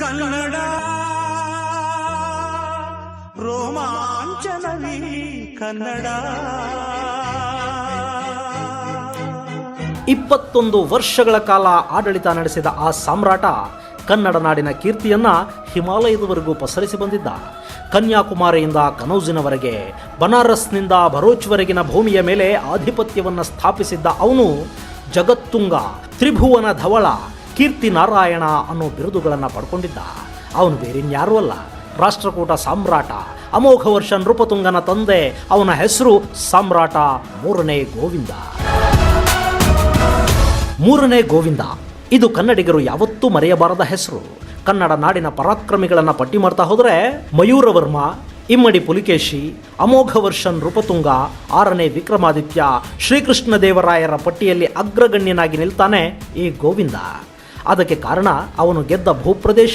ಕನ್ನಡ ರೋಮಾಂಚನವಿ ಕನ್ನಡ. ಇಪ್ಪತ್ತೊಂದು ವರ್ಷಗಳ ಕಾಲ ಆಡಳಿತ ನಡೆಸಿದ ಆ ಸಾಮ್ರಾಟ ಕನ್ನಡ ನಾಡಿನ ಕೀರ್ತಿಯನ್ನ ಹಿಮಾಲಯದವರೆಗೂ ಪಸರಿಸಿ ಬಂದಿದ್ದ. ಕನ್ಯಾಕುಮಾರಿಯಿಂದ ಕನೌಜಿನವರೆಗೆ, ಬನಾರಸ್ನಿಂದ ಭರೋಚ್ವರೆಗಿನ ಭೂಮಿಯ ಮೇಲೆ ಆಧಿಪತ್ಯವನ್ನು ಸ್ಥಾಪಿಸಿದ್ದ ಅವನು ಜಗತ್ತುಂಗ ತ್ರಿಭುವನ ಧವಳ ಕೀರ್ತಿ ನಾರಾಯಣ ಅನ್ನೋ ಬಿರುದುಗಳನ್ನು ಪಡ್ಕೊಂಡಿದ್ದ. ಅವನು ಬೇರಿನ್ಯಾರೂ ಅಲ್ಲ. ರಾಷ್ಟ್ರಕೂಟ ಸಾಮ್ರಾಟ, ಅಮೋಘ ವರ್ಷ ನೃಪತುಂಗನ ತಂದೆ, ಅವನ ಹೆಸರು ಸಾಮ್ರಾಟ ಮೂರನೇ ಗೋವಿಂದ. ಮೂರನೇ ಗೋವಿಂದ, ಇದು ಕನ್ನಡಿಗರು ಯಾವತ್ತೂ ಮರೆಯಬಾರದ ಹೆಸರು. ಕನ್ನಡ ನಾಡಿನ ಪರಾಕ್ರಮಿಗಳನ್ನು ಪಟ್ಟಿ ಮಾಡ್ತಾ ಹೋದರೆ ಮಯೂರವರ್ಮ ಇಮ್ಮಡಿ ಪುಲಿಕೇಶಿ, ಅಮೋಘ ವರ್ಷನ್ ನೃಪತುಂಗ ಆರನೇ ವಿಕ್ರಮಾದಿತ್ಯ ಶ್ರೀಕೃಷ್ಣ ದೇವರಾಯರ ಪಟ್ಟಿಯಲ್ಲಿ ಅಗ್ರಗಣ್ಯನಾಗಿ ನಿಲ್ತಾನೆ ಈ ಗೋವಿಂದ. ಅದಕ್ಕೆ ಕಾರಣ ಅವನು ಗೆದ್ದ ಭೂಪ್ರದೇಶ.